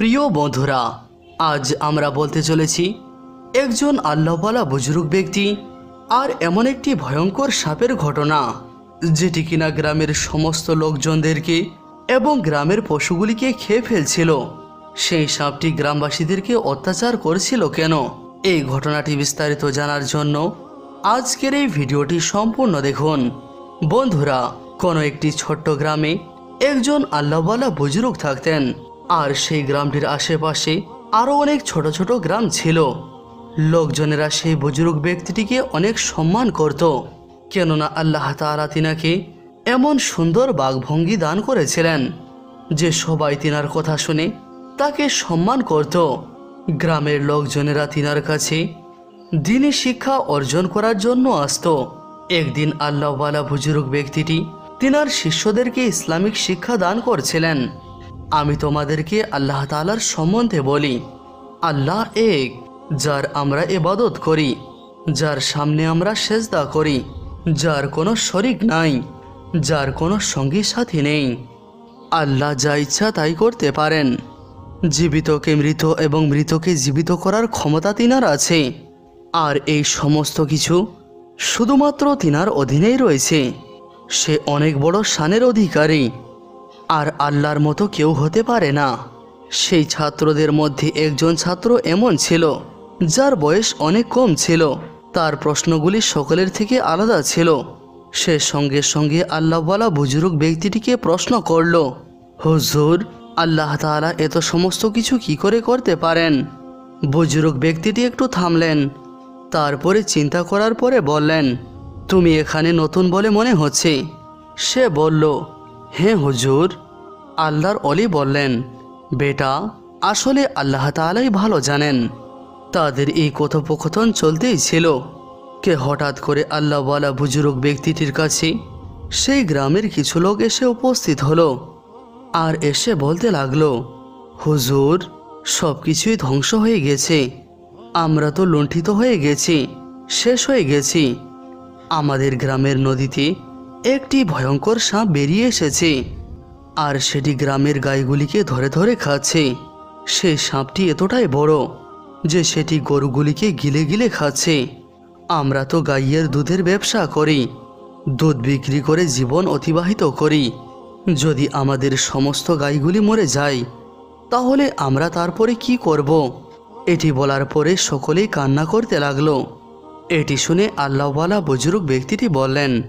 প্রিয় বন্ধুরা, আজ আমরা বলতে চলেছি, একজন আল্লাহওয়ালা বুজুর্গ ব্যক্তি আর এমন একটি ভয়ঙ্কর সাপের ঘটনা, যেটি কিনা গ্রামের সমস্ত লোকজনদেরকে এবং গ্রামের পশুগুলিকে খেয়ে ফেলছিল। সেই সাপটি গ্রামবাসীদেরকে অত্যাচার করছিল কেন? এই ঘটনাটি বিস্তারিত জানার জন্য আজকের এই ভিডিওটি সম্পূর্ণ দেখুন। বন্ধুরা, কোনো একটি ছোট্ট গ্রামে একজন আল্লাহওয়ালা বুজুর্গ থাকতেন। আর সেই গ্রামটির আশেপাশে আরও অনেক ছোট ছোট গ্রাম ছিল। লোকজনেরা সেই বুজুর্গ ব্যক্তিটিকে অনেক সম্মান করত, কেননা আল্লাহ তাআলা তিনাকে এমন সুন্দর বাঘভঙ্গি দান করেছিলেন যে সবাই তিনার কথা শুনে তাকে সম্মান করত। গ্রামের লোকজনেরা তিনার কাছে দিনী শিক্ষা অর্জন করার জন্য আসত। একদিন আল্লাহওয়ালা বুজুর্গ ব্যক্তিটি তিনার শিষ্যদেরকে ইসলামিক শিক্ষা দান করছিলেন। আমি তোমাদেরকে আল্লাহ তাআলার সম্বন্ধে বলি। আল্লাহ এক, যার আমরা এবাদত করি, যার সামনে আমরা সেজদা করি, যার কোনো শরিক নাই, যার কোনো সঙ্গী সাথী নেই। আল্লাহ যা ইচ্ছা তাই করতে পারেন। জীবিতকে মৃত এবং মৃতকে জীবিত করার ক্ষমতা তিনার আছে। আর এই সমস্ত কিছু শুধুমাত্র তিনার অধীনেই রয়েছে। সে অনেক বড় শানের অধিকারী। আর আল্লাহর মতো কেউ হতে পারে না। সেই ছাত্রদের মধ্যে একজন ছাত্র এমন ছিল, যার বয়স অনেক কম ছিল। তার প্রশ্নগুলি সকলের থেকে আলাদা ছিল। সে সঙ্গে সঙ্গে আল্লাহওয়ালা বুজুর্গ ব্যক্তিটিকে প্রশ্ন করল, হুজুর, আল্লাহ তাআলা এত সমস্ত কিছু কি করে করতে পারেন? বুজুর্গ ব্যক্তিটি একটু থামলেন, তারপরে চিন্তা করার পরে বললেন, তুমি এখানে নতুন বলে মনে হচ্ছে। সে বলল হ্যাঁ হুজুর, আল্লাহর অলি বললেন, বেটা, আসলে আল্লাহ তাআলাই ভালো জানেন। তাদের এই কথোপকথন চলতেই ছিল কে হঠাৎ করে আল্লাহওয়ালা বুজুর্গ ব্যক্তিটির কাছে সেই গ্রামের কিছু লোক এসে উপস্থিত হলো আর এসে বলতে লাগল, হুজুর সব কিছুই ধ্বংস হয়ে গেছে। আমরা তো লুণ্ঠিত হয়ে গেছি, শেষ হয়ে গেছি। আমাদের গ্রামের নদীতে একটি ভয়ঙ্কর সাপ বেরিয়ে এসেছে আর সেটি গ্রামের গাইগুলিকে ধরে ধরে খাচ্ছে। সেই সাপটি এতটাই বড় যে সেটি গরুগুলিকে গিলে গিলে খাচ্ছে। আমরা তো গাইয়ের দুধের ব্যবসা করি, দুধ বিক্রি করে জীবন অতিবাহিত করি। যদি আমাদের সমস্ত গাইগুলি মরে যায়, তাহলে আমরা তারপরে কি করব? এটি বলার পরে সকলেই কান্না করতে লাগল। এটি শুনে আল্লাহওয়ালা বুজুর্গ ব্যক্তিটি বললেন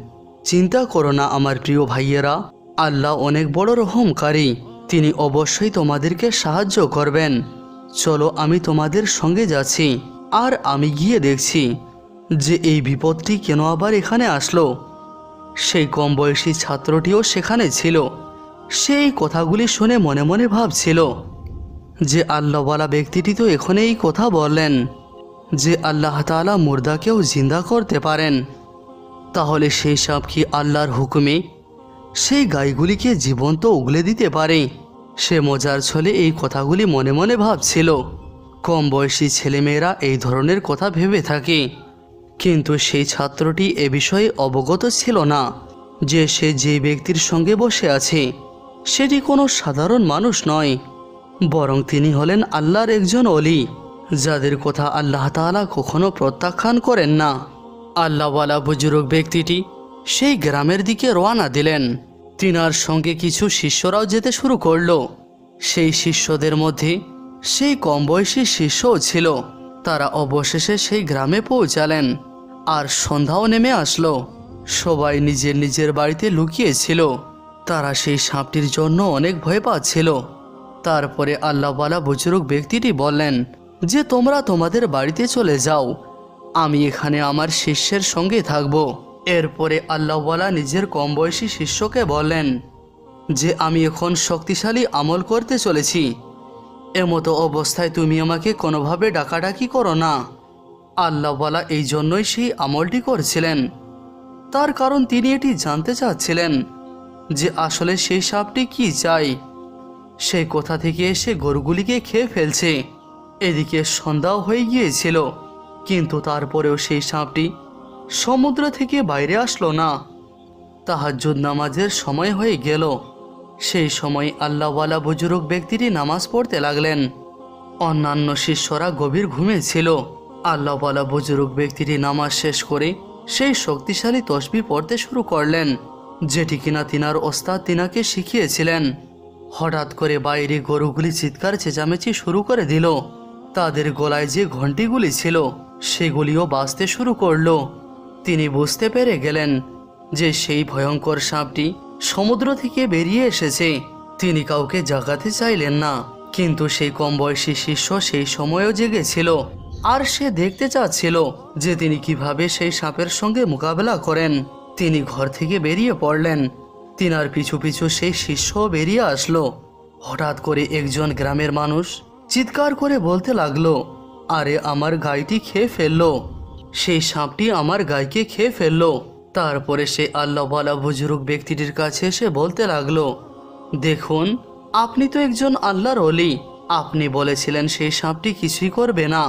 চিন্তা করো না, আমার প্রিয় ভাইয়েরা। আল্লাহ অনেক বড় রহমকারী। তিনি অবশ্যই তোমাদেরকে সাহায্য করবেন। চলো আমি তোমাদের সঙ্গে যাচ্ছি, আর আমি গিয়ে দেখছি যে এই বিপদটি কেন আবার এখানে আসলো। সেই কম বয়সী ছাত্রটিও সেখানে ছিল। সেই কথাগুলি শুনে মনে মনে ভাবছিল যে আল্লাহওয়ালা ব্যক্তিটি তো এখানে এই কথা বললেন, যে আল্লাহ তাআলা মুর্দাকেও জিন্দা করতে পারেন। তাহলে সেই সাপ কি আল্লাহর হুকুমে? সেই গাইগুলিকে জীবন্ত উগলে দিতে পারে। সে মজার ছলে এই কথাগুলি মনে মনে ভাবছিল। কম বয়সী ছেলেমেয়েরা এই ধরনের কথা ভেবে থাকে। কিন্তু সেই ছাত্রটি এ বিষয়ে অবগত ছিল না যে সে যে ব্যক্তির সঙ্গে বসে আছে, সেটি কোনো সাধারণ মানুষ নয়। বরং তিনি হলেন আল্লাহর একজন অলি যাদের কথা আল্লাহ তাআলা কখনো প্রত্যাখ্যান করেন না। আল্লাহওয়ালা বুজুর্গ ব্যক্তিটি সেই গ্রামের দিকে রওনা দিলেন। তিনার সঙ্গে কিছু শিষ্যরাও যেতে শুরু করল। সেই শিষ্যদের মধ্যে সেই কম বয়সী শিষ্যও ছিল। তারা অবশেষে সেই গ্রামে পৌঁছালেন আর সন্ধ্যাও নেমে আসলো। সবাই নিজের নিজের বাড়িতে লুকিয়েছিল। তারা সেই সাপটির জন্য অনেক ভয় পাচ্ছিল। তারপরে আল্লাহওয়ালা বুজুর্গ ব্যক্তিটি বললেন যে, তোমরা তোমাদের বাড়িতে চলে যাও। আমি এখানে আমার শিষ্যের সঙ্গে থাকব। এরপরে আল্লাহওয়ালা নিজের কম বয়সী শিষ্যকে বলেন যে আমি এখন শক্তিশালী আমল করতে চলেছি। এমতো অবস্থায় তুমি আমাকে কোনোভাবে ডাকাডাকি করো না। আল্লাহওয়ালা এই জন্যই সেই আমলটি করছিলেন। তার কারণ তিনি এটি জানতে চাচ্ছিলেন, যে আসলে সেই সাপটি কি চাই। সেই কোথা থেকে এসে গরুগুলিকে খেয়ে ফেলছে। এদিকে সন্ধ্যাও হয়ে গিয়েছিল। কিন্তু তারপরেও সেই সাপটি সমুদ্র থেকে বাইরে আসলো না। তাহাজ্জুদ নামাজের সময় হয়ে গেল। সেই সময় আল্লাহওয়ালা বুজুর্গ ব্যক্তিটি নামাজ পড়তে লাগলেন। অন্যান্য শিষ্যরা গভীর ঘুমে ছিল। আল্লাহওয়ালা বুজুর্গ ব্যক্তিটি নামাজ শেষ করে সেই শক্তিশালী তসবি পড়তে শুরু করলেন, যেটি কিনা তিনার ওস্তাদ তিনাকে শিখিয়েছিলেন। হঠাৎ করে বাইরে গরুগুলি চিৎকার চেঁচামেচি শুরু করে দিল। তাদের গলায় যে ঘন্টিগুলি ছিল সেগুলিও বাঁচতে শুরু করল। তিনি বুঝতে পেরে গেলেন যে সেই ভয়ঙ্কর সাপটি সমুদ্র থেকে বেরিয়ে এসেছে। তিনি কাউকে জাগাতে চাইলেন না, কিন্তু সেই কম বয়সী শিষ্য সেই সময়ও জেগেছিল। আর সে দেখতে চাচ্ছিল যে তিনি কীভাবে সেই সাপের সঙ্গে মোকাবেলা করেন। তিনি ঘর থেকে বেরিয়ে পড়লেন। তিনার পিছু পিছু সেই শিষ্য বেরিয়ে আসলো। হঠাৎ করে একজন গ্রামের মানুষ চিৎকার করে বলতে লাগল আরে আমার গাইটি খেয়ে ফেলল। সেই সাপটি আমার গাইকে খেয়ে ফেলল। তারপরে সে আল্লাহওয়ালা বুজুর্গ ব্যক্তিটির কাছে এসে বলতে লাগল, দেখুন, আপনি তো একজন আল্লাহর অলি আপনি বলেছিলেন সেই সাপটি কিছুই করবে না।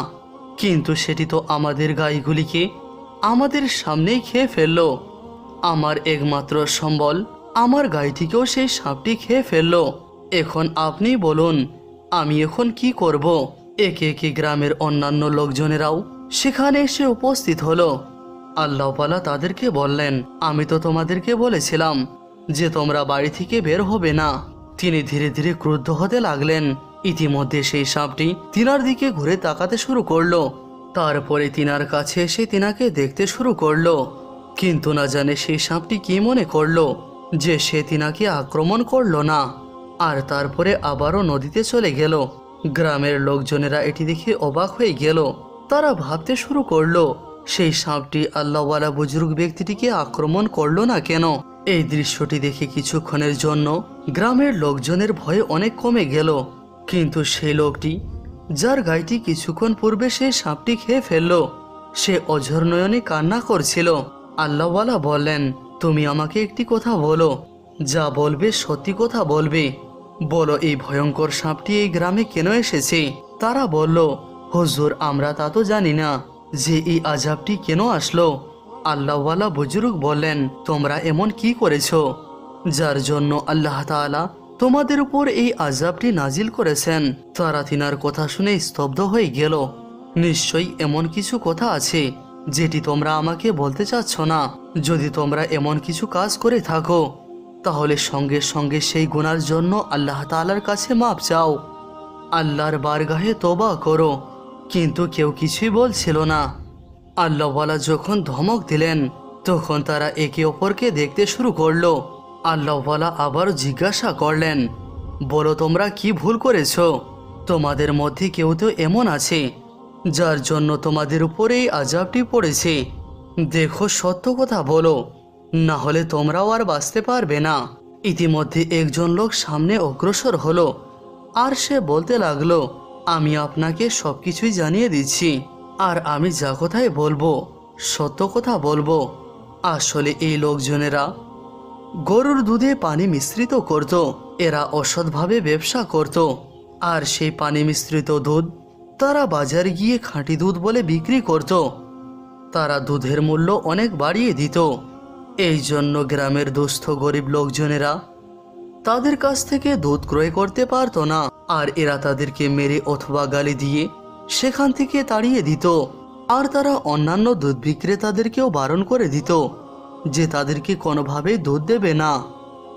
কিন্তু সেটি তো আমাদের গাইগুলিকে আমাদের সামনেই খেয়ে ফেলল। আমার একমাত্র সম্বল আমার গাইটিকেও সেই সাপটি খেয়ে ফেলল। এখন আপনি বলুন, আমি এখন কি করব? একে একে গ্রামের অন্যান্য লোকজনেরাও সেখানে এসে উপস্থিত হলো। আল্লাহপালা তাদেরকে বললেন, আমি তো তোমাদেরকে বলেছিলাম যে তোমরা বাড়ি থেকে বের হবে না। তিনি ধীরে ধীরে ক্রুদ্ধ হতে লাগলেন। ইতিমধ্যে সেই সাপটি তিনার দিকে ঘুরে তাকাতে শুরু করল। তারপরে তিনার কাছে এসে তিনাকে দেখতে শুরু করল। কিন্তু না জানে সেই সাপটি কি মনে করল যে সে তিনাকে আক্রমণ করল না। আর তারপরে আবারও নদীতে চলে গেল। গ্রামের লোকজনেরা এটি দেখে অবাক হয়ে গেল। তারা ভাবতে শুরু করল, সেই সাপটি আল্লাহওয়ালা বুজুর্গ ব্যক্তিটিকে আক্রমণ করল না কেন? এই দৃশ্যটি দেখে কিছুক্ষণের জন্য গ্রামের লোকজনের ভয় অনেক কমে গেল। কিন্তু সেই লোকটি, যার গাইটি কিছুক্ষণ পূর্বে সেই সাপটি খেয়ে ফেলল, সে অঝর নয়নে কান্না করছিল। আল্লাহওয়ালা বললেন, তুমি আমাকে একটি কথা বলো, যা বলবে সত্যি কথা বলবে। বলো, এই ভয়ঙ্কর সাপটি এই গ্রামে কেন এসেছে? তারা বলল, হুজুর, আমরা তা তো জানি না যে এই আজাবটি কেন আসলো? আল্লাহওয়ালা বুজুর্গ বললেন, তোমরা এমন কি করেছ যার জন্য আল্লাহ তাআলা তোমাদের উপর এই আজাবটি নাজিল করেছেন? তারা তিনার কথা শুনে স্তব্ধ হয়ে গেল, নিশ্চয়ই এমন কিছু কথা আছে যেটি তোমরা আমাকে বলতে চাচ্ছ না। যদি তোমরা এমন কিছু কাজ করে থাকো তাহলে সঙ্গে সঙ্গে সেই গুনার জন্য আল্লাহ তাআলার কাছে মাপ চাও। আল্লাহর বারগাহে তোবা করো, কিন্তু কেউ কিছুই বলছিল না। আল্লাহওয়ালা যখন ধমক দিলেন, তখন তারা একে অপরকে দেখতে শুরু করল। আল্লাহওয়ালা আবার জিজ্ঞাসা করলেন, বলো তোমরা কি ভুল করেছ? তোমাদের মধ্যে কেউ তো এমন আছে, যার জন্য তোমাদের উপরেই আজাবটি পড়েছে। দেখো সত্য কথা বলো। না হলে তোমরাও আর বাঁচতে পারবে না। ইতিমধ্যে একজন লোক সামনে অগ্রসর হলো। আর সে বলতে লাগল, আমি আপনাকে সব কিছুই জানিয়ে দিচ্ছি। আর আমি যা কথাই বলব, সত্য কথা বলব। আসলে এই লোকজনেরা গরুর দুধে পানি মিশ্রিত করত। এরা অসৎভাবে ব্যবসা করত। আর সেই পানি মিশ্রিত দুধ তারা বাজারে গিয়ে খাঁটি দুধ বলে বিক্রি করত। তারা দুধের মূল্য অনেক বাড়িয়ে দিত। এই জন্য গ্রামের দুস্থ গরিব লোকজনেরা তাদের কাছ থেকে দুধ ক্রয় করতে পারতো না, আর এরা তাদেরকে মেরে অথবা গালি দিয়ে সেখান থেকে তাড়িয়ে দিত। আর তারা অন্যান্য দুধ বিক্রেতাদেরকেও বারণ করে দিত যে তাদেরকে কোনোভাবেই দুধ দেবে না।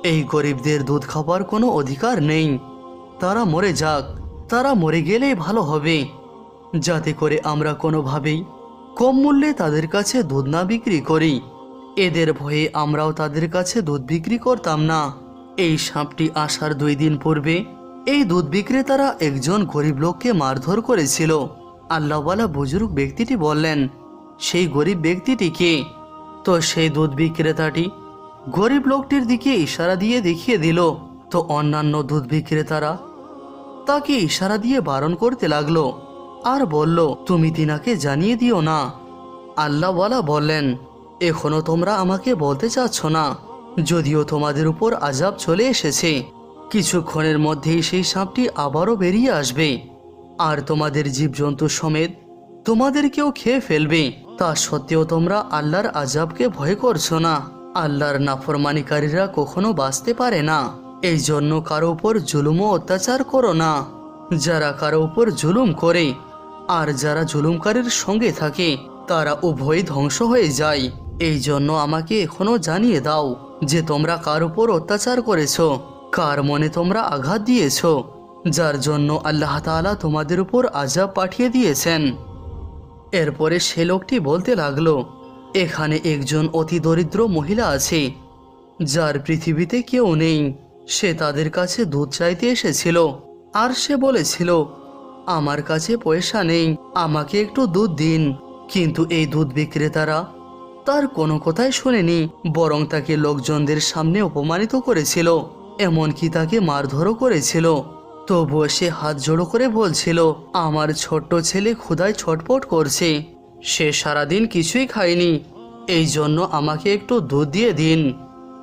এই গরিবদের দুধ খাবার কোনো অধিকার নেই। তারা মরে যাক, তারা মরে গেলেই ভালো হবে। যাতে করে আমরা কোনোভাবেই কম মূল্যে তাদের কাছে দুধ না বিক্রি করি। এদের ভয়ে আমরাও তাদের কাছে দুধ বিক্রি করতাম না। এই সাপটি আসার দুই দিন পূর্বে এই দুধ বিক্রেতারা একজন গরিব লোককে মারধর করেছিল। আল্লাহওয়ালা বুজুর্গ ব্যক্তিটি বললেন, সেই গরিব ব্যক্তিটি কে? তো সেই দুধ বিক্রেতাটি গরিব লোকটির দিকে ইশারা দিয়ে দেখিয়ে দিল। তো অন্যান্য দুধ বিক্রেতারা তাকে ইশারা দিয়ে বারণ করতে লাগল আর বলল, তুমি তিনাকে জানিয়ে দিও না। আল্লাহওয়ালা বললেন এখনও তোমরা আমাকে বলতে চাচ্ছ না। যদিও তোমাদের উপর আজাব চলে এসেছে। কিছুক্ষণের মধ্যেই সেই সাপটি আবারও বেরিয়ে আসবে। আর তোমাদের জীবজন্তু সমেত তোমাদেরকেও খেয়ে ফেলবে। তা সত্ত্বেও তোমরা আল্লাহর আজাবকে ভয় করছ না। আল্লাহর নাফরমানিকারীরা কখনো বাঁচতে পারে না। এই জন্য কারও উপর জুলুম ও অত্যাচার করো না। যারা কারও উপর জুলুম করে, আর যারা জুলুমকারীর সঙ্গে থাকে, তারা উভয়ই ধ্বংস হয়ে যায়। এই জন্য আমাকে এখনও জানিয়ে দাও যে তোমরা কার উপর অত্যাচার করেছ, কার মনে তোমরা আঘাত দিয়েছ, যার জন্য আল্লাহ তাআলা তোমাদের উপর আজাব পাঠিয়ে দিয়েছেন। এরপরে সে লোকটি বলতে লাগল, এখানে একজন অতি দরিদ্র মহিলা আছে, যার পৃথিবীতে কেউ নেই। সে তাদের কাছে দুধ চাইতে এসেছিল, আর সে বলেছিল, আমার কাছে পয়সা নেই, আমাকে একটু দুধ দিন। কিন্তু এই দুধ বিক্রেতারা তার কোনো কথাই শোনেনি, বরং তাকে লোকজনদের সামনে অপমানিত করেছিল, এমনকি তাকে মারধরও করেছিল। তবুও সে হাত জোড়ো করে বলছিল, আমার ছোট্ট ছেলে ক্ষুধায় ছটপট করছে, সে সারাদিন কিছুই খায়নি, এই জন্য আমাকে একটু দুধ দিয়ে দিন,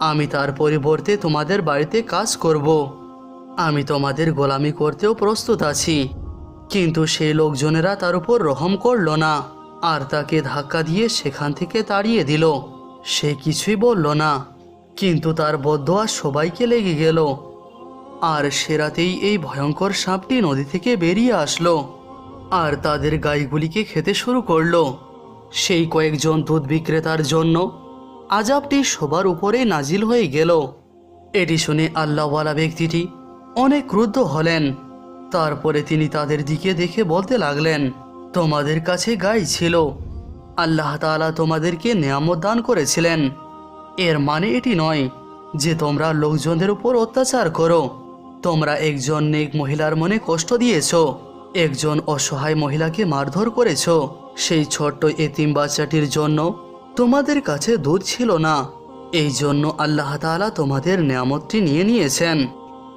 আমি তার পরিবর্তে তোমাদের বাড়িতে কাজ করব। আমি তোমাদের গোলামি করতেও প্রস্তুত আছি, কিন্তু সেই লোকজনেরা তার উপর রহম করল না। আর তাকে ধাক্কা দিয়ে সেখান থেকে তাড়িয়ে দিল। সে কিছুই বলল না, কিন্তু তার বদোয়া সবাইকে লেগে গেল। আর সে রাতেই এই ভয়ঙ্কর সাপটি নদী থেকে বেরিয়ে আসলো আর তাদের গাইগুলিকে খেতে শুরু করল। সেই কয়েকজন দুধ বিক্রেতার জন্য আজাবটি সবার উপরে নাজিল হয়ে গেল। এটি শুনে আল্লাহওয়ালা ব্যক্তিটি অনেক ক্রুদ্ধ হলেন। তারপরে তিনি তাদের দিকে দেখে বলতে লাগলেন তোমাদের কাছে গাই ছিল। আল্লাহ তাআলা তোমাদেরকে নিয়ামত দান করেছিলেন। এর মানে এটি নয় যে তোমরা লোকজনদের উপর অত্যাচার করো। তোমরা একজন নেক মহিলার মনে কষ্ট দিয়েছ, একজন অসহায় মহিলাকে মারধর করেছ। সেই ছোট্ট এতিম বাচ্চাটির জন্য তোমাদের কাছে দুধ ছিল না। এই জন্য আল্লাহ তাআলা তোমাদের নিয়ামতটি নিয়ে নিয়েছেন।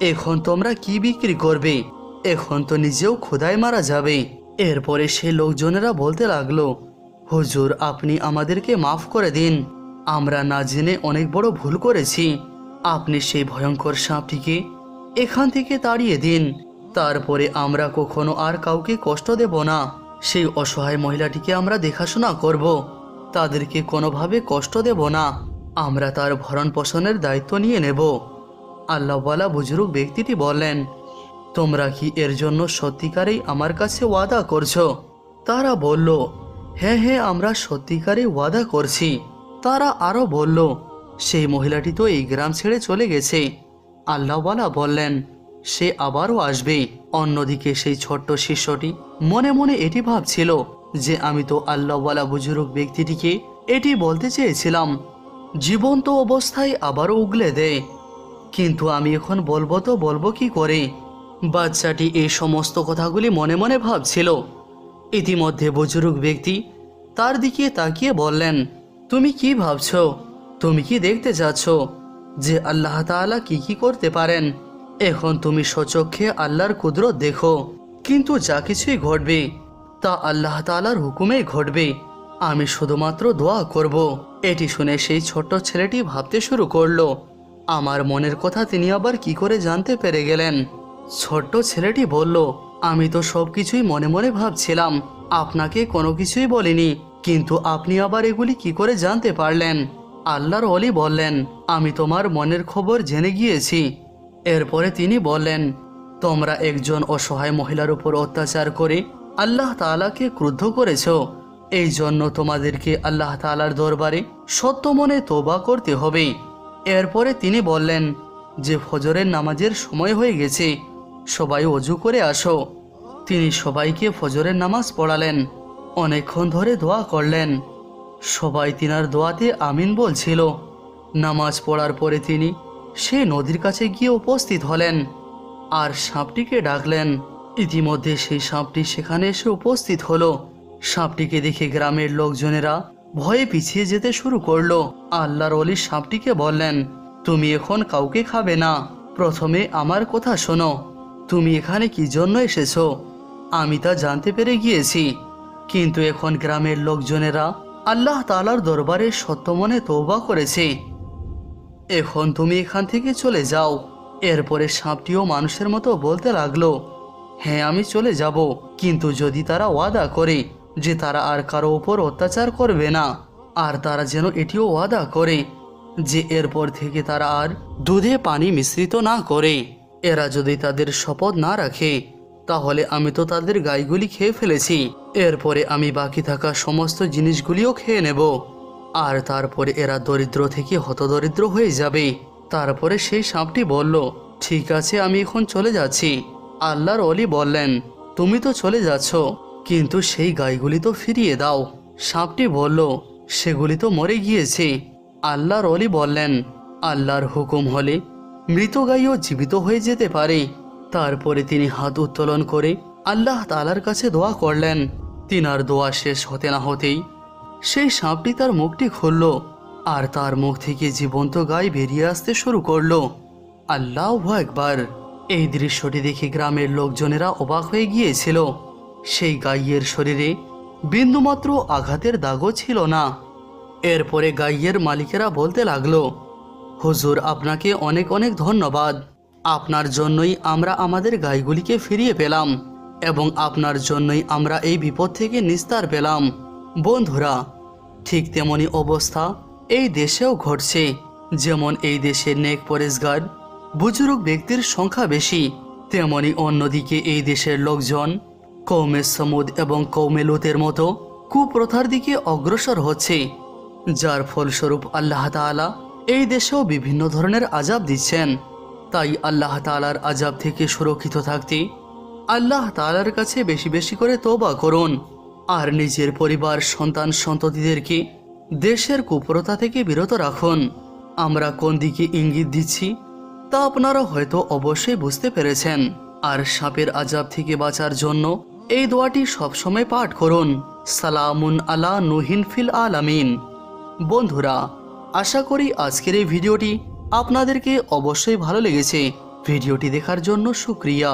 এখন তোমরা কি বিক্রি করবে? এখন তো নিজেও ক্ষুধায় মারা যাবে। এরপরে সে লোকজনেরা বলতে লাগল, হুজুর, আপনি আমাদেরকে মাফ করে দিন। আমরা না জেনে অনেক বড় ভুল করেছি। আপনি সেই ভয়ঙ্কর সাপটিকে এখান থেকে তাড়িয়ে দিন। তারপরে আমরা কখনো আর কাউকে কষ্ট দেব না। সেই অসহায় মহিলাটিকে আমরা দেখাশোনা করব। তাদেরকে কোনোভাবে কষ্ট দেব না। আমরা তার ভরণ পোষণের দায়িত্ব নিয়ে নেব। আল্লাহওয়ালা বুজুর্গ ব্যক্তিটি বললেন তোমরা কি এর জন্য সত্যিকারেই আমার কাছে ওয়াদা করছ? তারা বলল হ্যাঁ হ্যাঁ আমরা সত্যিকারে ওয়াদা করছি। তারা আরও বলল, সেই মহিলাটি তো এই গ্রাম ছেড়ে চলে গেছে। আল্লাহওয়ালা বললেন, সে আবারও আসবে। অন্যদিকে সেই ছোট্ট শিষ্যটি মনে মনে এটি ভাবছিল যে আমি তো আল্লাহওয়ালা বুজুর্গ ব্যক্তিটিকে এটি বলতে চেয়েছিলাম, জীবন্ত অবস্থায় আবারও উগলে দেয়। কিন্তু আমি এখন বলব তো বলব কি করে? বাচ্চাটি এই সমস্ত কথাগুলি মনে মনে ভাবছিল। ইতিমধ্যে বুজুর্গ ব্যক্তি তার দিকে তাকিয়ে বললেন, তুমি কি ভাবছ? তুমি কি দেখতে যাচ্ছ যে আল্লাহ তাআলা কি কি করতে পারেন? এখন তুমি সচক্ষে আল্লাহর কুদরত দেখো। কিন্তু যা কিছুই ঘটবে, তা আল্লাহ তাআলার হুকুমেই ঘটবে। আমি শুধুমাত্র দোয়া করব। এটি শুনে সেই ছোট্ট ছেলেটি ভাবতে শুরু করল, আমার মনের কথা তিনি আবার কি করে জানতে পেরে গেলেন? ছোট্ট ছেলেটি বলল, আমি তো সব কিছুই মনে মনে ভাবছিলাম। আপনাকে কোনো কিছুই বলিনি, কিন্তু আপনি আবার এগুলি কি করে জানতে পারলেন? আল্লাহর অলি বললেন, আমি তোমার মনের খবর জেনে গিয়েছি। এরপরে তিনি বললেন, তোমরা একজন অসহায় মহিলার উপর অত্যাচার করে আল্লাহ তাআলাকে ক্রুদ্ধ করেছ। এই জন্য তোমাদেরকে আল্লাহ তাআলার দরবারে সত্য মনে তোবা করতে হবে। এরপরে তিনি বললেন, যে ফজরের নামাজের সময় হয়ে গেছে সবাই অজু করে আসো। তিনি সবাইকে ফজরের নামাজ পড়ালেন। অনেকক্ষণ ধরে দোয়া করলেন। সবাই তিনার দোয়াতে আমিন বলছিল। নামাজ পড়ার পরে তিনি সে নদীর কাছে গিয়ে উপস্থিত হলেন আর সাপটিকে ডাকলেন। ইতিমধ্যে সেই সাপটি সেখানে এসে উপস্থিত হলো। সাপটিকে দেখে গ্রামের লোকজনেরা ভয়ে পিছিয়ে যেতে শুরু করল। আল্লাহর অলি সাপটিকে বললেন, তুমি এখন কাউকে খাবে না। প্রথমে আমার কথা শোনো। তুমি এখানে কি জন্য এসেছ? আমি তা জানতে পেরে গিয়েছি। কিন্তু এখন গ্রামের লোকজনেরা আল্লাহ তালার দরবারে সত্য মনে তৌবা করেছে। এখন তুমি এখান থেকে চলে যাও। এরপরে সাপটিও মানুষের মতো বলতে লাগল হ্যাঁ আমি চলে যাব। কিন্তু যদি তারা ওয়াদা করে যে তারা আর কারও ওপর অত্যাচার করবে না, আর তারা যেন এটিও ওয়াদা করে যে এরপর থেকে তারা আর দুধে পানি মিশ্রিত না করে। এরা যদি তাদের শপথ না রাখে, তাহলে আমি তো তাদের গাইগুলি খেয়ে ফেলেছি। এরপরে আমি বাকি থাকা সমস্ত জিনিসগুলিও খেয়ে নেব। আর তারপরে এরা দরিদ্র থেকে হতদরিদ্র হয়ে যাবে। তারপরে সেই সাপটি বলল, ঠিক আছে, আমি এখন চলে যাচ্ছি। আল্লাহর অলি বললেন, তুমি তো চলে যাচ্ছ, কিন্তু সেই গাইগুলি তো ফিরিয়ে দাও। সাপটি বলল, সেগুলি তো মরে গিয়েছে। আল্লাহর অলি বললেন, আল্লাহর হুকুম হলে মৃত গাইও জীবিত হয়ে যেতে পারে। তারপরে তিনি হাত উত্তোলন করে আল্লাহ তালার কাছে দোয়া করলেন। তিনার দোয়া শেষ হতে না হতেই সেই সাপটি তার মুখটি খুলল আর তার মুখ থেকে জীবন্ত গাই বেরিয়ে আসতে শুরু করল। আল্লাহ একবার এই দৃশ্যটি দেখে গ্রামের লোকজনেরা অবাক হয়ে গিয়েছিল। সেই গাইয়ের শরীরে বিন্দুমাত্র আঘাতের দাগও ছিল না। এরপরে গাইয়ের মালিকেরা বলতে লাগল হুজুর, আপনাকে অনেক অনেক ধন্যবাদ। আপনার জন্যই আমরা আমাদের গাইগুলিকে ফিরিয়ে পেলাম এবং আপনার জন্যই আমরা এই বিপদ থেকে নিস্তার পেলাম। বন্ধুরা, ঠিক তেমনি অবস্থা এই দেশেও ঘটছে। যেমন এই দেশের নেক পরেশগার, বুজুর্গ ব্যক্তির সংখ্যা বেশি, তেমনি অন্যদিকে এই দেশের লোকজন কৌমে সমুদ এবং কৌমে লুতের মতো কুপ্রথার দিকে অগ্রসর হচ্ছে। যার ফলস্বরূপ আল্লাহ তাআলা এই দেশেও বিভিন্ন ধরনের আজাব দিচ্ছেন। তাই আল্লাহ তাআলার আজাব থেকে সুরক্ষিত থাকতে আল্লাহ তাআলার কাছে বেশি বেশি করে তোবা করুন। আর নিজের পরিবার, সন্তান, সন্ততিদেরকে দেশের কুপ্রথা থেকে বিরত রাখুন। আমরা কোন দিকে ইঙ্গিত দিচ্ছি, তা আপনারা হয়তো অবশ্যই বুঝতে পেরেছেন। আর সাপের আজাব থেকে বাঁচার জন্য এই দোয়াটি সবসময় পাঠ করুন। সালামুন আলা নুহিন ফিল আলামিন। বন্ধুরা আশা করি আজকের এই ভিডিওটি আপনাদেরকে অবশ্যই ভালো লেগেছে। ভিডিওটি দেখার জন্য শুক্রিয়া।